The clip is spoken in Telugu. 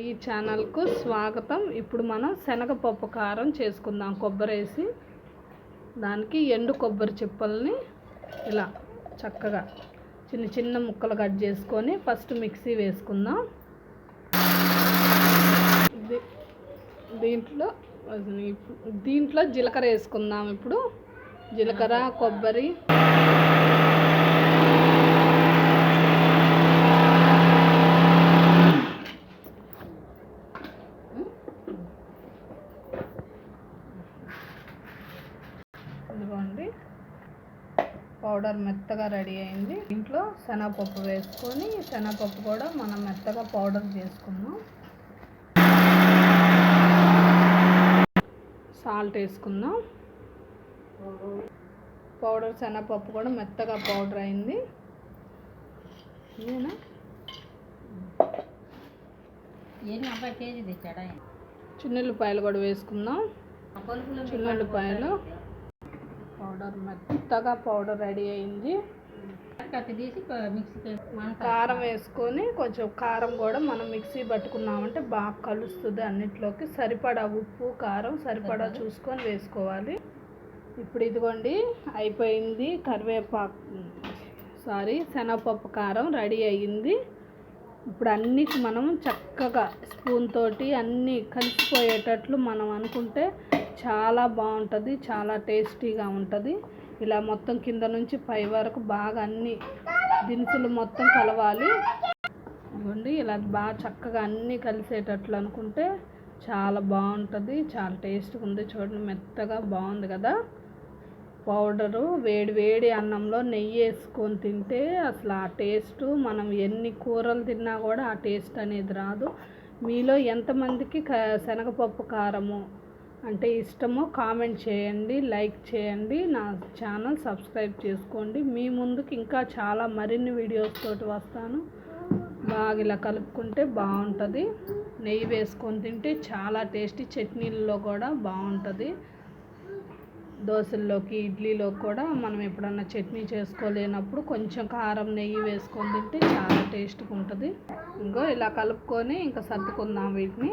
ఈ ఛానల్కు స్వాగతం. ఇప్పుడు మనం శనగపప్పు కారం చేసుకుందాం. కొబ్బరి వేసి దానికి ఎండు కొబ్బరి చిప్పల్ని ఇలా చక్కగా చిన్న చిన్న ముక్కలు కట్ చేసుకొని ఫస్ట్ మిక్సీ వేసుకుందాం. దీంట్లో దీంట్లో జీలకర్ర వేసుకుందాం. ఇప్పుడు జీలకర్ర కొబ్బరి ఇదిగోండి. పౌడర్ మెత్తగా రెడీ అయింది. ఇంట్లో శనగపప్పు వేసుకొని శనగపప్పు కూడా మనం మెత్తగా పౌడర్ చేసుకుందాం. సాల్ట్ వేసుకుందాం. పౌడర్ శనగపప్పు కూడా మెత్తగా పౌడర్ అయింది. ఇదేనా? చిన్నుల్లిపాయలు కూడా వేసుకుందాం. చిన్నుల్లిపాయలు. పౌడర్ మెత్తగా పౌడర్ రెడీ అయింది. తీసి కారం వేసుకొని కొంచెం కారం కూడా మనం మిక్సీ పట్టుకున్నామంటే బాగా కలుస్తుంది అన్నిట్లోకి. సరిపడా ఉప్పు కారం సరిపడా చూసుకొని వేసుకోవాలి. ఇప్పుడు ఇదిగోండి అయిపోయింది కరివేపాకు సారీ శనగపప్పు కారం రెడీ అయ్యింది. ఇప్పుడు అన్నీ మనం చక్కగా స్పూన్ తోటి అన్నీ కలిసిపోయేటట్లు మనం అనుకుంటే చాలా బాగుంటుంది చాలా టేస్టీగా ఉంటుంది. ఇలా మొత్తం కింద నుంచి పై వరకు బాగా అన్ని దినుసులు మొత్తం కలవాలి. ఇవ్వండి ఇలా బాగా చక్కగా అన్నీ కలిసేటట్లు అనుకుంటే చాలా బాగుంటుంది చాలా టేస్ట్గా ఉంది. చూడండి మెత్తగా బాగుంది కదా. పౌడరు వేడి వేడి అన్నంలో నెయ్యి వేసుకొని తింటే అసలు ఆ టేస్ట్ మనం ఎన్ని కూరలు తిన్నా కూడా ఆ టేస్ట్ అనేది రాదు. మీలో ఎంతమందికి క శనగపప్పు కారము అంటే ఇష్టమో కామెంట్ చేయండి లైక్ చేయండి నా ఛానల్ సబ్స్క్రైబ్ చేసుకోండి. మీ ముందుకు ఇంకా చాలా మరిన్ని వీడియోస్ తోటి వస్తాను. బాగా ఇలా కలుపుకుంటే బాగుంటుంది. నెయ్యి వేసుకొని తింటే చాలా టేస్టీ. చట్నీల్లో కూడా బాగుంటుంది. దోశల్లోకి ఇడ్లీలో కూడా మనం ఎప్పుడన్నా చట్నీ చేసుకోలేనప్పుడు కొంచెం కారం నెయ్యి వేసుకొని తింటే చాలా టేస్ట్గా ఉంటుంది. ఇంకో ఇలా కలుపుకొని ఇంకా సర్దుకుందాం వీటిని.